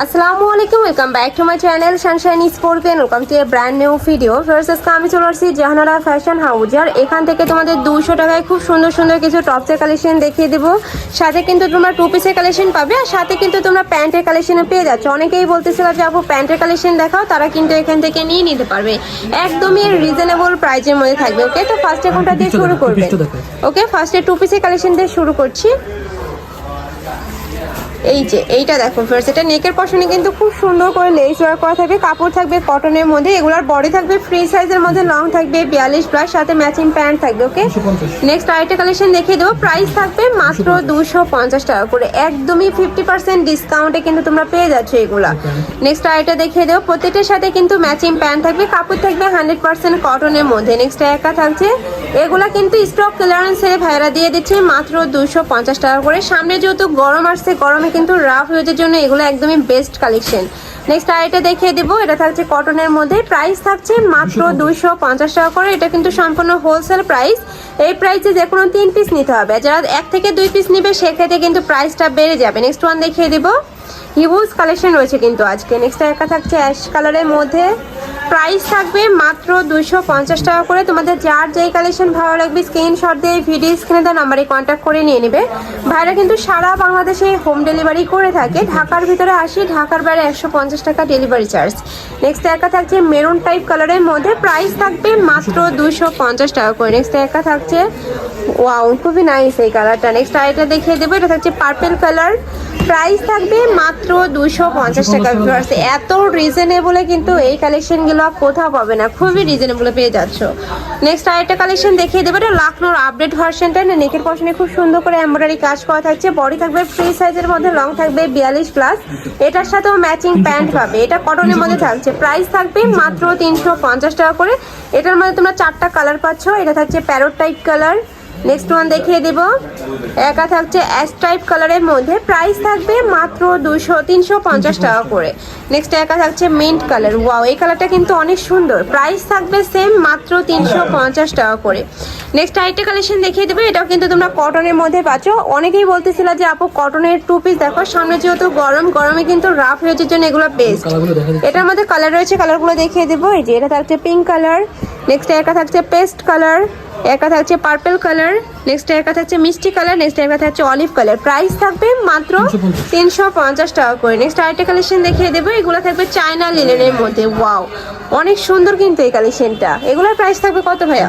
আসসালামু আলাইকুম welcome back to my channel sunshine স্পোর্টেন welcome to a brand new video first আজকে আমি চলে আসছি জাহানারা ফ্যাশন হাউস আর এখান থেকে তোমাদের দুশো টাকায় খুব সুন্দর সুন্দর কিছু টপসের কালেকশন দেখিয়ে দেবো। সাথে কিন্তু তোমরা টু পিসের কালেকশন পাবে আর সাথে কিন্তু তোমরা প্যান্টের কালেকশনে পেয়ে যাচ্ছ। অনেকেই বলতেছিল যে আপু প্যান্টের কালেকশন দেখাও তারা কিন্তু এখান থেকে নিয়ে নিতে পারবে। একদমই রিজনেবল প্রাইজের মধ্যে থাকবে ওকে তো ফার্স্টে কোনটা দিয়ে শুরু করবে? ওকে ফার্স্টে টু পিসের কালেকশন দিয়ে শুরু করছি। এই যে এইটা দেখো ফার্স্ট এটা নেকের পশনে কিন্তু খুব সুন্দর করে লেস ওয়ার্ক করা থাকবে কাপড় থাকবে কটনের মধ্যে এগুলার বডি থাকবে ফ্রি সাইজের মধ্যে লং থাকবে বিয়াল্লিশ প্লাস সাথে ম্যাচিং প্যান্ট থাকবে ওকে নেক্সট আরেকটা কালেকশন দেখিয়ে দেবো প্রাইস থাকবে মাত্র দুশো পঞ্চাশ। টাকা করে একদমই ফিফটি পার্সেন্ট ডিসকাউন্টে কিন্তু তোমরা পেয়ে যাচ্ছ এগুলা। নেক্সট আরেকটা দেখিয়ে দেবো প্রত্যেকটার সাথে কিন্তু ম্যাচিং প্যান্ট থাকবে কাপড় থাকবে হান্ড্রেড পার্সেন্ট কটনের মধ্যে। নেক্সট একা থাকছে এগুলা কিন্তু স্টক ক্লিয়ারেন্সে ভাইরা দিয়ে দিচ্ছে মাত্র দুশো পঞ্চাশ টাকা করে। সামনে যেহেতু গরম আসছে গরমে কিন্তু রাফ ইউজের জন্য এগুলো একদমই বেস্ট কালেকশন নেক্সট আরেকটা দেখিয়ে দেবো এটা থাকছে কটনের মধ্যে। প্রাইস থাকছে মাত্র দুইশো পঞ্চাশ টাকা করে। এটা কিন্তু সম্পূর্ণ হোলসেল প্রাইস এই প্রাইসে যে কোনো তিন পিস নিতে হবে। যারা এক থেকে দুই পিস নিবে সেক্ষেত্রে কিন্তু প্রাইসটা বেড়ে যাবে। নেক্সট ওয়ান দেখিয়ে দেবো। হিউজ কালেকশন রয়েছে কিন্তু আজকে। নেক্সট একা থাকছে অ্যাশ কালারের মধ্যে। প্রাইস থাকবে মাত্র দুশো পঞ্চাশ টাকা করে। তোমাদের যার যেই কালেকশন ভালো লাগবে স্ক্রিনশট দিয়ে ভিডিও স্ক্রিনে দেওয়া নাম্বারে কন্ট্যাক্ট করে নিয়ে নেবে। ভাইরা কিন্তু সারা বাংলাদেশে হোম ডেলিভারি করে থাকে। ঢাকার ভিতরে আসি, ঢাকার বাইরে একশো পঞ্চাশ টাকা ডেলিভারি চার্জ নেক্সট একা থাকছে মেরুন টাইপ কালারের মধ্যে প্রাইস থাকবে মাত্র দুশো পঞ্চাশ টাকা করে। নেক্সট একা থাকছে ওয়াও খুবই নাইস এই কালারটা নেক্সট আরেকটা দেখিয়ে দেবো, এটা থাকছে পার্পেল কালার প্রাইস থাকবে মাত্র দুশো পঞ্চাশ টাকা। এত রিজনেবলে কিন্তু এই কালেকশনগুলো কোথাও পাবে না। খুবই রিজনেবলে পেয়ে যাচ্ছ। নেক্সট আরেকটা কালেকশন দেখিয়ে দেবো, এটা লাখনোর আপডেট ভার্সনটা নেকের পশনে খুব সুন্দর করে এমব্রয়ডারি কাজ করা থাকছে। বডি থাকবে ফ্রি সাইজের মধ্যে লং থাকবে বিয়াল্লিশ প্লাস এটার সাথেও ম্যাচিং প্যান্ট পাবে। এটা কটনের মধ্যে থাকছে। প্রাইস থাকবে মাত্র তিনশো পঞ্চাশ টাকা করে। এটার মধ্যে তোমরা চারটা কালার পাচ্ছ। এটা থাকছে parrot type colour next one দেখিয়ে দেব। একা থাকছে অ্যাশ টাইপ কালারের মধ্যে প্রাইস থাকবে মাত্র দুশো তিনশো পঞ্চাশ টাকা করে। নেক্সট একা থাকছে মিন্ট কালার ওয়াও এই কালারটা কিন্তু অনেক সুন্দর। প্রাইস থাকবে সেম মাত্র তিনশো পঞ্চাশ টাকা করে। নেক্সট আরেকটা কালেকশন দেখিয়ে দেবে। এটাও কিন্তু তোমরা কটনের মধ্যে পাচ্ছ। অনেকেই বলতেছিল যে আপু কটনের টু পিস দেখো সামনে যেহেতু গরম গরমে কিন্তু রাফ হয়েছে জন্য এগুলো বেস্ট এটার মধ্যে কালার রয়েছে কালারগুলো দেখিয়ে দেবো। এই যে এটা থাকছে পিঙ্ক কালার নেক্সট একা থাকছে পেস্ট কালার একা থাকছে পার্পেল কালার নেক্সট একা থাকছে মিষ্টি কালার নেক্সট একা থাকছে অলিভ কালার প্রাইস থাকবে মাত্র তিনশো পঞ্চাশ টাকা করে। নেক্সট আরেকটা কালেকশন দেখিয়ে দেবো, এগুলো থাকবে চায়না লিলেনের মধ্যে। ওয়াও অনেক সুন্দর কিন্তু এই কালেকশনটা এগুলোর প্রাইস থাকবে কত ভাইয়া?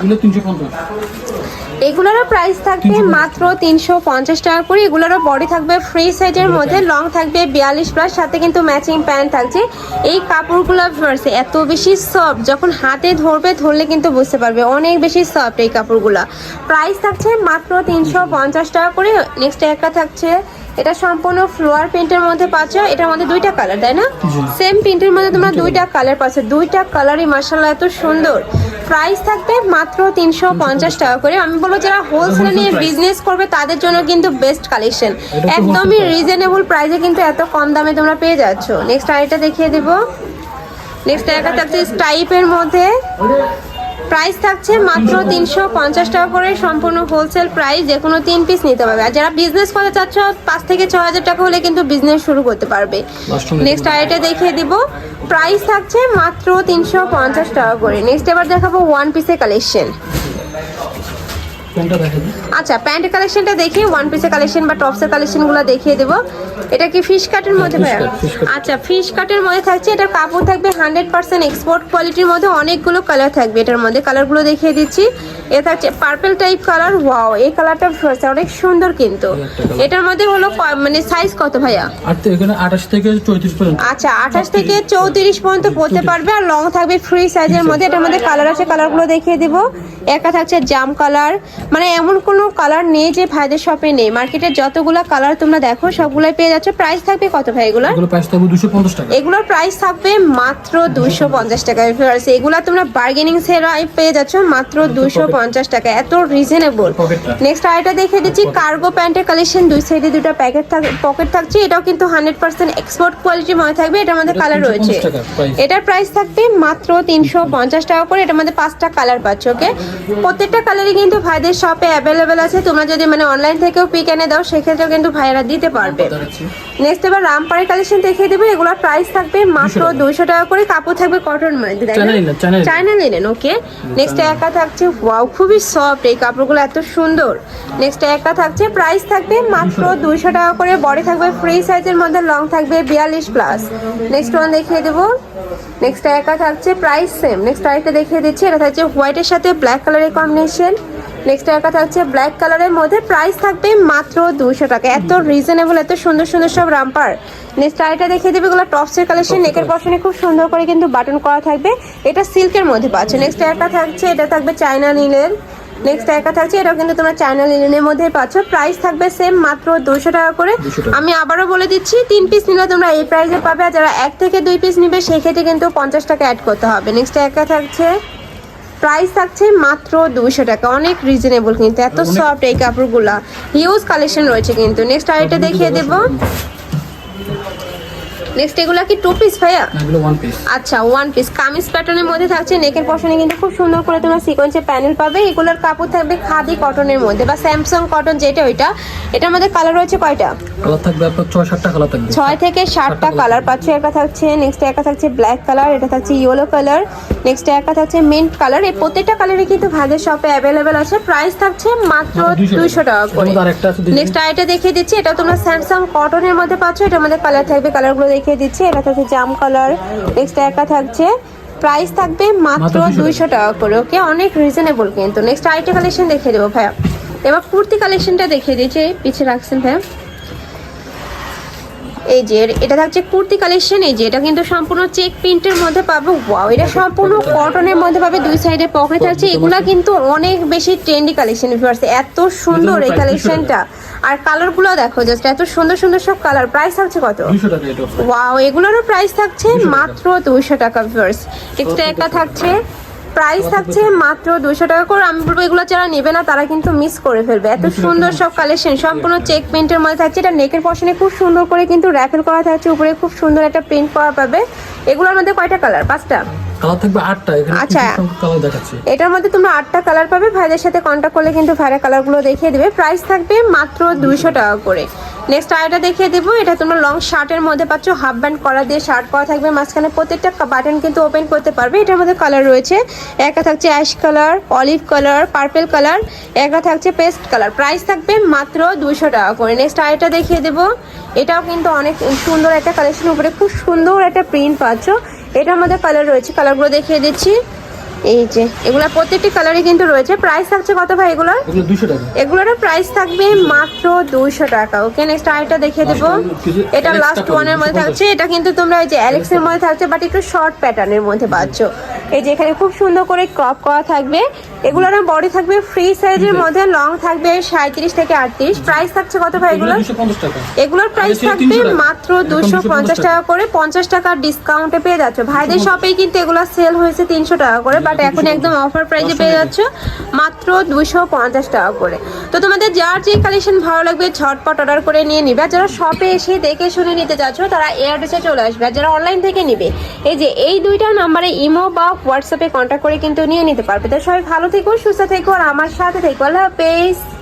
এগুলোরও প্রাইস থাকবে মাত্র তিনশো পঞ্চাশ টাকা করে। এগুলোরও বডি থাকবে ফ্রি সাইজের মধ্যে লং থাকবে বিয়াল্লিশ প্লাস সাথে কিন্তু ম্যাচিং প্যান্ট থাকছে। এই কাপড়গুলো ভার্সে এত বেশি সফট যখন হাতে ধরবে ধরলে কিন্তু বুঝতে পারবে অনেক বেশি সফট এই কাপড়গুলো। প্রাইস থাকছে মাত্র তিনশো পঞ্চাশ টাকা করে। নেক্সট একটা থাকছে এটা সম্পূর্ণ ফ্লোয়ার প্রিন্টের মধ্যে পাচ্ছ এটার মধ্যে দুইটা কালার তাই না? সেম প্রিন্টের মধ্যে তোমরা দুইটা কালার পাচ্ছ। দুইটা কালারই মার্শাল্লাহ এত সুন্দর। প্রাইস থাকবে মাত্র তিনশো পঞ্চাশ টাকা করে। আমি বলব যারা হোলসেল নিয়ে বিজনেস করবে তাদের জন্য কিন্তু বেস্ট কালেকশন একদমই রিজনেবল প্রাইসে কিন্তু এত কম দামে তোমরা পেয়ে যাচ্ছ। নেক্সট আরেকটা দেখিয়ে দেবো। নেক্সট একটা থাকছে স্টাইপের মধ্যে। প্রাইস থাকছে মাত্র তিনশো পঞ্চাশ টাকা করে সম্পূর্ণ হোলসেল প্রাইস যে কোনো তিন পিস নিতে পারবে। আর যারা বিজনেস করতে চাচ্ছ পাঁচ থেকে ছ হাজার টাকা হলে কিন্তু বিজনেস শুরু করতে পারবে। নেক্সট আইটে দেখিয়ে দিব। প্রাইস থাকছে মাত্র তিনশো পঞ্চাশ টাকা করে। নেক্সট এবার দেখাবো ওয়ান পিসের কালেকশন আচ্ছা প্যান্ট কালেকশনটা দেখি ওয়ান পিসের কালেকশন বা টপসের কালেকশনগুলো দেখিয়ে দেবো। এটা কি ফিশ কাটের মধ্যে ভাইয়া। আচ্ছা ফিশ কাটের মধ্যে থাকছে এটার কাপড় থাকবে হান্ড্রেড পার্সেন্ট এক্সপোর্ট কোয়ালিটির মধ্যে অনেকগুলো কালার থাকবে এটার মধ্যে। কালারগুলো দেখিয়ে দিচ্ছি। এ থাকছে পার্পেল টাইপ কালার ওয়াও এই কালারটা অনেক সুন্দর কিন্তু। এটার মধ্যে হলো মানে সাইজ কত ভাইয়া? আঠাশ থেকে চৌত্রিশ পর্যন্ত। আচ্ছা আঠাশ থেকে চৌত্রিশ পর্যন্ত পড়তে পারবে আর লং থাকবে ফ্রি সাইজের মধ্যে। এটার মধ্যে কালার আছে কালারগুলো দেখিয়ে দিব। একা থাকছে জাম কালার মানে এমন কোনো কালার নেই যে ভাইদের শপে নেই। মার্কেটে যতগুলো কালার তোমরা দেখো সবগুলোই পেয়ে যাচ্ছ। প্রাইস থাকবে কত ভাই এগুলো এগুলো প্রাইস থাকবে দুশো পঞ্চাশ টাকা। এগুলোর প্রাইস থাকবে মাত্র দুশো পঞ্চাশ টাকা ভিউয়ার্স এগুলো তোমরা বার্গেনিং সেরাই পেয়ে যাচ্ছ মাত্র দুশো পঞ্চাশ টাকা। এত রিজনেবল। নেক্সট আরেকটা দেখে দিচ্ছি কার্গো প্যান্টের কালেকশন দুই সাইডে দুটো প্যাকেট থাক পকেট থাকছে। এটাও কিন্তু হান্ড্রেড পার্সেন্ট এক্সপোর্ট কোয়ালিটি মনে থাকবে। এটার মধ্যে কালার রয়েছে। এটার প্রাইস থাকবে মাত্র তিনশো পঞ্চাশ টাকা করে। এটার মধ্যে পাঁচটা কালার পাচ্ছ ওকে প্রত্যেকটা কালারই কিন্তু ভাইদের শপে অ্যাভেলেবেল আছে। তোমরা যদি মানে অনলাইন থেকেও পিক এনে দাও, সেক্ষেত্রেও কিন্তু ভাইয়েরা দিতে পারবে। নেক্সট এবার রামপারের কালেকশন দেখিয়ে দেবো। এগুলোর প্রাইস থাকবে মাত্র দুইশো টাকা করে কাপড় থাকবে cotton. China linen okay next একা থাকছে ওয়াও খুবই সফট এই কাপড়গুলো এত সুন্দর। নেক্সট একা থাকছে প্রাইস থাকবে মাত্র দুইশো টাকা করে বডি থাকবে ফ্রি সাইজের মধ্যে লং থাকবে বিয়াল্লিশ প্লাস নেক্সট ওয়ান দেখিয়ে দেবো। নেক্সট একা থাকছে প্রাইস সেম নেক্সট আরেকটা দেখিয়ে দিচ্ছি এটা থাকছে হোয়াইটের সাথে ব্ল্যাক কালারের কম্বিনেশন নেক্সট একা থাকছে ব্ল্যাক কালারের মধ্যে প্রাইস থাকবে মাত্র দুশো টাকা। এত রিজনেবল এত সুন্দর সুন্দর সব রাম্পার। নেক্সট আরেকটা দেখিয়ে দেবে এগুলো টপসের কালেকশন নেকের পশনে খুব সুন্দর করে কিন্তু বাটন করা থাকবে। এটা সিল্কের মধ্যে পাচ্ছে। নেক্সট একটা থাকছে এটা থাকবে চায়না নীলের নেক্সট একা থাকছে এটাও কিন্তু তোমরা চায়না লিনেনের মধ্যে পাচ্ছ। প্রাইস থাকবে সেম মাত্র দুশো টাকা করে। আমি আবারও বলে দিচ্ছি তিন পিস নিলে তোমরা এই প্রাইসে পাবে। আর যারা এক থেকে দুই পিস নিবে সেক্ষেত্রে কিন্তু পঞ্চাশ টাকা অ্যাড করতে হবে। নেক্সট একা থাকছে প্রাইস থাকছে মাত্র দুইশো টাকা। অনেক রিজনেবল কিন্তু এত সফট এই কাপড়গুলা। হিউজ কালেকশন রয়েছে কিন্তু। নেক্সট আরেকটা দেখিয়ে দেবো। নেক্সট এগুলা কি টু পিস ভাইয়া? আচ্ছা ওয়ান পিস কামিজ প্যাটার্নের মধ্যে থাকছে নেকের পশনে কিন্তু খুব সুন্দর করে তোমরা সিকোয়েন্সের প্যানেল পাবে। এগুলোর কাপড় থাকবে খাদি কটনের মধ্যে বা স্যামসাং কটন যেটা ওইটা। এটার মধ্যে কালার রয়েছে কয়টা? কালার থাকবে আপনার ছয় সাতটা কালার থাকবে। ছয় থেকে সাতটা কালার পাচ্ছ একা থাকছে নেক্সট একা থাকছে ব্ল্যাক কালার এটা থাকছে ইয়েলো কালার নেক্সট একা থাকছে মিন্ট কালার এই প্রত্যেকটা কালারে কিন্তু ভাগের শপে অ্যাভেলেবেল আছে। প্রাইস থাকছে মাত্র মাত্র 200 দুইশো টাকা করে। দেখি। নেক্সট আইটা দেখিয়ে দিচ্ছি। এটা তোমরা স্যামসাং কটনের মধ্যে পাচ্ছ এটার মধ্যে কালার থাকবে। কালারগুলো দেখিয়ে দিচ্ছি। এটা থাকছে জাম কালার নেক্সট একটা থাকছে। প্রাইস থাকবে মাত্র মাত্র 200 দুইশো টাকা করে ওকে অনেক রিজনেবল কিন্তু। নেক্সট আরেকটা কালেকশন দেখিয়ে দেবো ভাইয়া। এবার কুর্তি কালেকশনটা দেখিয়ে দিচ্ছি পিছিয়ে রাখছেন ভাইয়া। এই যে এটা থাকছে কুর্তি কালেকশন এই যে এটা কিন্তু সম্পূর্ণ চেক প্রিন্টের মধ্যে পাবো। ওয়াও এটা সম্পূর্ণ কটনের মধ্যে পাবে দুই সাইডে পকেট থাকছে। এগুলা কিন্তু অনেক বেশি ট্রেন্ডি কালেকশন এত সুন্দর এই প্রায় 200 কালেকশনটা আর কালারগুলো দেখো জাস্ট এত সুন্দর সুন্দর সব কালার প্রাইস থাকছে কত? ওয়াও এগুলোরও প্রাইস থাকছে মাত্র দুইশো টাকা ভিউয়ার্স এক্সট্রা একা থাকছে প্রাইস থাকছে মাত্র দুশো টাকা করে। আমি বলব এগুলো যারা নেবে না তারা কিন্তু মিস করে ফেলবে। এত সুন্দর সব কালেকশন সম্পূর্ণ চেক প্রিন্টের মধ্যে থাকছে। এটা নেকের পশনে খুব সুন্দর করে কিন্তু র্যাফেল করা থাকছে। উপরে খুব সুন্দর একটা প্রিন্ট করা পাবে। এগুলোর মধ্যে কয়টা কালার পাঁচটা? কালার থাকবে আটটা। এখানে আচ্ছা। কালার দেখাচ্ছে। এটার মধ্যে তোমরা আটটা কালার পাবে। ভাইদের সাথে কন্ট্যাক্ট করলে কিন্তু ভাইরা কালারগুলো দেখিয়ে দেবে। প্রাইস থাকবে মাত্র দুইশো টাকা করে। নেক্সট আরেকটা দেখিয়ে দেবো। এটা তোমরা লং শার্টের মধ্যে পাচ্ছ। হাফ ব্যান্ড করা দিয়ে শার্ট করা থাকবে। মাঝখানে প্রত্যেকটা বাটন কিন্তু ওপেন করতে পারবে। এটার মধ্যে কালার রয়েছে। একটা থাকছে ash colour olive colour purple colour একটা থাকছে পেস্ট কালার প্রাইস থাকবে মাত্র দুইশো টাকা করে। নেক্সট আরেকটা দেখিয়ে দেবো। এটাও কিন্তু অনেক সুন্দর একটা কালেকশন উপরে খুব সুন্দর একটা প্রিন্ট পাচ্ছ। এটার মধ্যে কালার রয়েছে। কালারগুলো দেখিয়ে দিচ্ছি। এই যে এগুলা প্রত্যেকটি কালারই কিন্তু রয়েছে। প্রাইস থাকছে কত ভাই এগুলোর? এগুলো টাকা। এগুলোর প্রাইস থাকবে মাত্র দুইশো টাকা ওকে নেক্সট আরেকটা দেখে দেবো। এটা লাস্ট ওয়ানের মধ্যে থাকছে। এটা কিন্তু তোমরা এই যে অ্যালেক্সের মধ্যে থাকছে বাট একটু শর্ট প্যাটার্নের মধ্যে পাচ্ছ। এই যে এখানে খুব সুন্দর করে ক্রপ করা থাকবে। এগুলোর বডি থাকবে ফ্রি সাইজের মধ্যে লং থাকবে সাঁত্রিশ থেকে আটত্রিশ। প্রাইস থাকছে কত ভাই এগুলো টাকা। এগুলোর প্রাইস থাকবে মাত্র দুশো পঞ্চাশ টাকা। করে পঞ্চাশ টাকার ডিসকাউন্টে পেয়ে যাচ্ছ। ভাইদের শপেই কিন্তু এগুলো সেল হয়েছে তিনশো টাকা করে বাট এখন একদম অফার প্রাইসে পেয়ে যাচ্ছ। মাত্র দুশো পঞ্চাশ টাকা করে। তো তোমাদের যার যে কালেকশন ভালো লাগবে ছটপট অর্ডার করে নিয়ে নিবে। আর যারা শপে এসে দেখে শুনে নিতে চাচ্ছ তারা এই অ্যাড্রেসে চলে আসবে। আর যারা অনলাইন থেকে নিবে এই যে এই দুইটা নাম্বারে ইমো বা হোয়াটসঅ্যাপে কন্ট্যাক্ট করে কিন্তু নিয়ে নিতে পারবে। তো সবাই ভালো থেকো সুস্থ থেকো আর আমার সাথে থেকো। আল্লাহ হাফেজ।